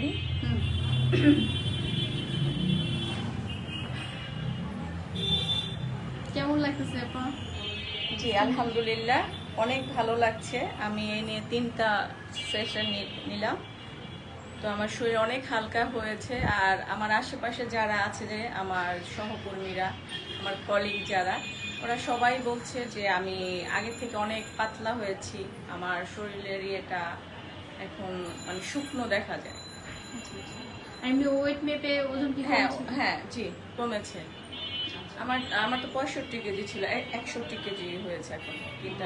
Ready কেমন লাগতেছে আপা? জি আলহামদুলিল্লাহ। অনেক ভালো লাগছে। আমি এই নিয়ে তিনটা সেশন নিলাম। তো আমার শরীর অনেক হালকা হয়েছে। আর আমার আশেপাশে যারা আছে যে আমার সহকর্মীরা আমার কলিগ যারা ওরা সবাই বলছে যে আমি আগে থেকে অনেক পাতলা হয়েছি। আমার শরীরের ইয়েটা এখন মানে শুকনো দেখা যায়। এমনি ওয়েট মেপে ওজন কি হ্যাঁ হ্যাঁ জি কমেছে। আমার আমার তো পঁয়ষট্টি কেজি ছিল একষট্টি কেজি হয়েছে এখন তিনটা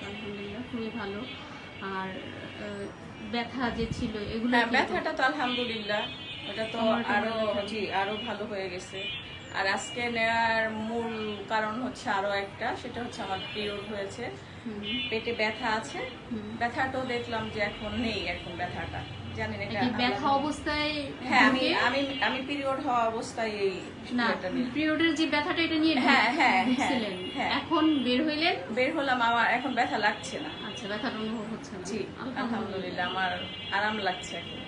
আলহামদুলিল্লাহ খুবই ভালো। আর ব্যথা যে ছিল এগুলো হ্যাঁ ব্যথাটা তো আলহামদুলিল্লাহ। ওটা তো আরও জি আরও ভালো হয়ে গেছে। আর আজকে নেওয়ার মূল কারণ হচ্ছে আরও একটা সেটা হচ্ছে আমার পিরিয়ড হয়েছে। পেটে ব্যথা আছে। ব্যথাটাও দেখলাম যে এখন নেই এখন ব্যথাটা। জানি না এটা ব্যথা অবস্থায় হ্যাঁ আমি আমি আমি পিরিয়ড হওয়া অবস্থায় এই না পিরিয়ডের যে ব্যথাটা এটা নিয়ে হ্যাঁ, হ্যাঁ, ঢুকছিলেন হ্যাঁ। এখন বের হইলেন? বের হলাম আমার এখন ব্যথা লাগছে না। আচ্ছা ব্যথার অনুভব হচ্ছে জি আলহামদুলিল্লাহ আমার আরাম লাগছে এখন।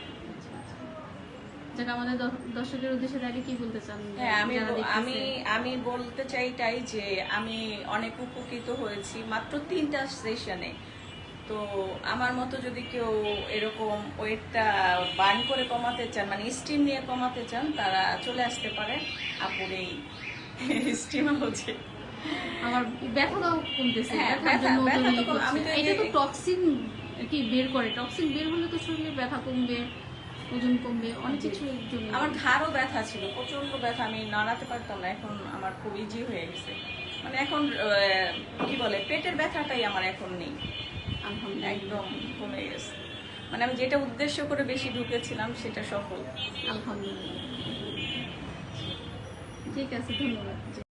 যাক আমাদের দর্শকের উদ্দেশ্যে তাহলে কি বলতে চান? হ্যাঁ আমি? আমি আমি বলতে চাইটাই যে আমি অনেক উপকৃত হয়েছি মাত্র তিনটা সেশনে তো আমার মতো যদি কেউ এরকম ওয়েটটা বার্ন করে কমাতে চান মানে স্টিম নিয়ে কমাতে চান তারা চলে আসতে পারে। আপুর এই স্টিম হচ্ছে। আমার ব্যথাটাও কমতেছে হ্যাঁ, এটা তো টক্সিন কি বের করে। টক্সিন বের হলে তো শরীরে ব্যথা কমবে। ওজন কমবে অনেক কিছু আমার ঘাড়ও ব্যথা ছিল প্রচণ্ড ব্যথা আমি নাড়াতে পারতাম না এখন আমার খুব ইজি হয়ে গেছে। মানে এখন কি বলে পেটের ব্যথাটাই আমার এখন নেই। একদম কমে গেছে। মানে আমি যেটা উদ্দেশ্য করে বেশি ঢুকেছিলাম সেটা সফল। আলহামদুলিল্লাহ। ঠিক আছে ধন্যবাদ।